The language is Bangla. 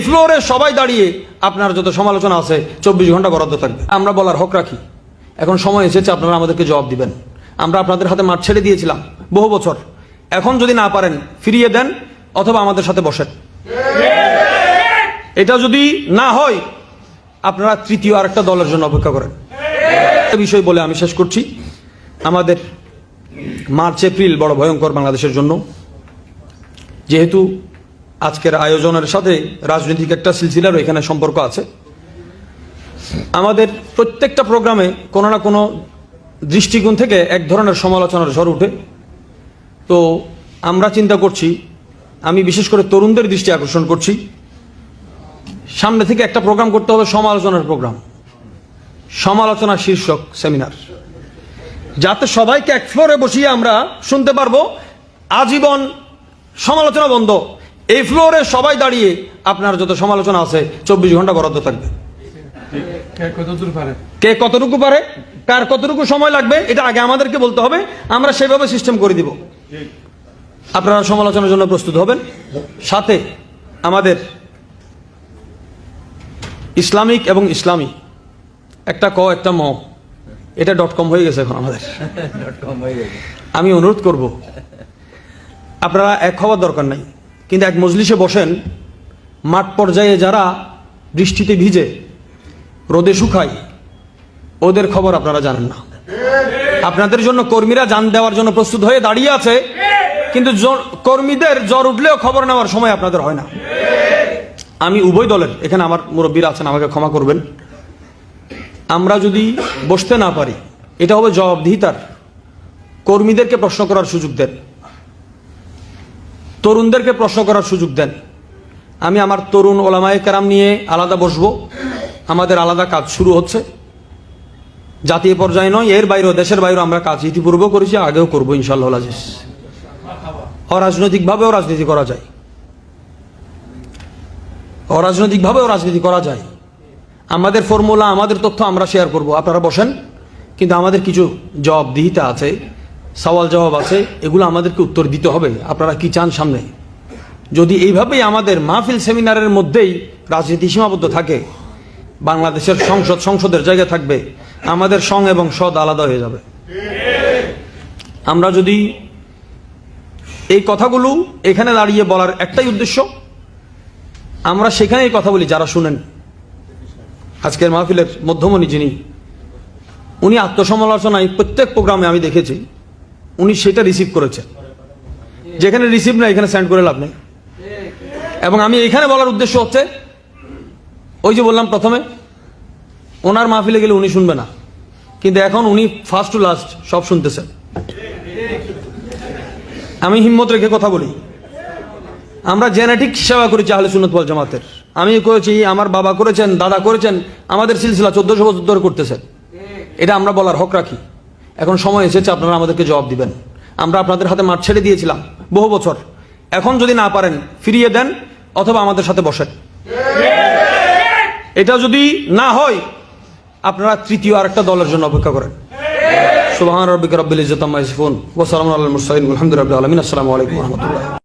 ফ্লোরে সবাই দাঁড়িয়ে আপনার যত সমালোচনা আছে, চব্বিশ ঘণ্টা বরাদ্দ থাকবে। আমরা বলার হক রাখি। এখন সময় এসেছে, আপনারা আমাদেরকে জবাব দিবেন। আমরা আপনাদের হাতে মাঠ ছেড়ে দিয়েছিলাম, বহু বছর। এখন যদি না পারেন, ফিরিয়ে দেন, অথবা আমাদের সাথে বসেন। এটা যদি না হয়, আপনারা তৃতীয় আরেকটা দলের জন্য অপেক্ষা করেন। বিষয় বলে আমি শেষ করছি। আমাদের মার্চ, এপ্রিল বড় ভয়ঙ্কর বাংলাদেশের জন্য। যেহেতু আজকের আয়োজনের সাথে রাজনৈতিক একটা সিলসিলারও এখানে সম্পর্ক আছে। আমাদের প্রত্যেকটা প্রোগ্রামে কোনো না কোনো দৃষ্টিকোণ থেকে এক ধরনের সমালোচনার ঝড় উঠে। তো আমরা চিন্তা করছি, আমি বিশেষ করে তরুণদের দৃষ্টি আকর্ষণ করছি। সামনে থেকে একটা প্রোগ্রাম করতে হবে, সমালোচনার প্রোগ্রাম। সমালোচনা শীর্ষক সেমিনার। যাতে সবাইকে এক ফ্লোরে বসিয়ে আমরা শুনতে পারব, আজীবন সমালোচনা বন্ধ। এই ফ্লোরে সবাই দাঁড়িয়ে আপনার যত সমালোচনা আছে চব্বিশ ঘণ্টা বরাদ্দ থাকবে। কে কত দূর পারে? কে কতটুকু পারে কার কতটুকু সময় লাগবে এটা আগে আমাদেরকে বলতে হবে আমরা সেভাবে সিস্টেম করে দিব। আপনারা সমালোচনার জন্য প্রস্তুত হবেন। সাথে আমাদের ইসলামিক এবং ইসলামী একটা ক একটা ম এটা ডট কম হয়ে গেছে এখন আমাদের। আমি অনুরোধ করব আপনারা এক হওয়ার দরকার নাই। কিন্তু এক মজলিসে বসেন, মাঠ পর্যায়ে যারা বৃষ্টিতে ভিজে, রোদে শুকায়, ওদের খবর আপনারা জানেন না। আপনাদের জন্য কর্মীরা যান দেওয়ার জন্য প্রস্তুত হয়ে দাঁড়িয়ে আছে, কিন্তু কর্মীদের জ্বর উঠলেও খবর নেওয়ার সময় আপনাদের হয় না। আমি উভয় দলের, এখানে আমার মুরব্বীরা আছেন, আমাকে ক্ষমা করবেন। আমরা যদি বসতে না পারি, এটা হবে জবাবদিহিতার। কর্মীদেরকে প্রশ্ন করার সুযোগ দেন। তরুণদেরকে প্রশ্ন করার সুযোগ দেন। আমি আমার তরুণ ওলামায়ে কেরাম নিয়ে আলাদা বসবো। আমাদের আলাদা কাজ শুরু হচ্ছে। জাতীয় পর্যায়ে নয়, এর বাইরেও, দেশের বাইরেও আমরা কাজ ইতিপূর্বেও করেছি, আগেও করব ইনশাল্লাহ আজিজ অরাজনৈতিকভাবেও রাজনীতি করা যায়। অরাজনৈতিকভাবেও রাজনীতি করা যায়। আমাদের ফর্মুলা, আমাদের তথ্য আমরা শেয়ার করব। আপনারা বসেন, কিন্তু আমাদের কিছু জবাবদিহিতা আছে। সওয়াল জবাব আছে, এগুলো আমাদেরকে উত্তর দিতে হবে। আপনারা কি চান সামনে? যদি এইভাবেই আমাদের মাহফিল সেমিনারের মধ্যেই রাজনীতি সীমাবদ্ধ থাকে, বাংলাদেশের সংসদ সংসদের জায়গা থাকবে, আমাদের সং এবং সদ আলাদা হয়ে যাবে। আমরা যদি এই কথাগুলো এখানে দাঁড়িয়ে বলার একটাই উদ্দেশ্য, আমরা সেখানেই কথা বলি, যারা শুনেন। আজকের মাহফিলের মধ্যমণি যিনি, উনি আত্মসমালোচনায় প্রত্যেক প্রোগ্রামে আমি দেখেছি উনি সেটা রিসিভ করেছেন। যেখানে রিসিভ না এখানে সেন্ড করে লাভ নেই। এবং আমি এখানে বলার উদ্দেশ্য হচ্ছে, ওই যে বললাম প্রথমে, ওনার মাহফিলে গেলে উনি শুনবে না। কিন্তু এখন উনি ফার্স্ট টু লাস্ট সব শুনতেছেন। আমি হিম্মত রেখে কথা বলি। আমরা জেনেটিক সেবা করেছি আহলে সুন্নত ওয়াল জামাতের। আমি করেছি, আমার বাবা করেছেন, দাদা করেছেন, আমাদের সিলসিলা চোদ্দশো বছর ধরে করতেছেন। এটা আমরা বলার হক রাখি। এখন সময় এসেছে, আপনারা আমাদেরকে জবাব দিবেন। আমরা আপনাদের হাতে মাঠ ছেড়ে দিয়েছিলাম, বহু বছর। এখন যদি না পারেন, ফিরিয়ে দেন, অথবা আমাদের সাথে বসেন। এটা যদি না হয়, আপনারা তৃতীয় আরেকটা দলের জন্য অপেক্ষা করেন। সুবাহ রব্বিকা রব্বিল ইজতাম ওসালাম আলমুসাইন আলহামদুলিল্লাহ আলমিন, আসসালামু আলাইকুম রাহমাতুল্লাহ।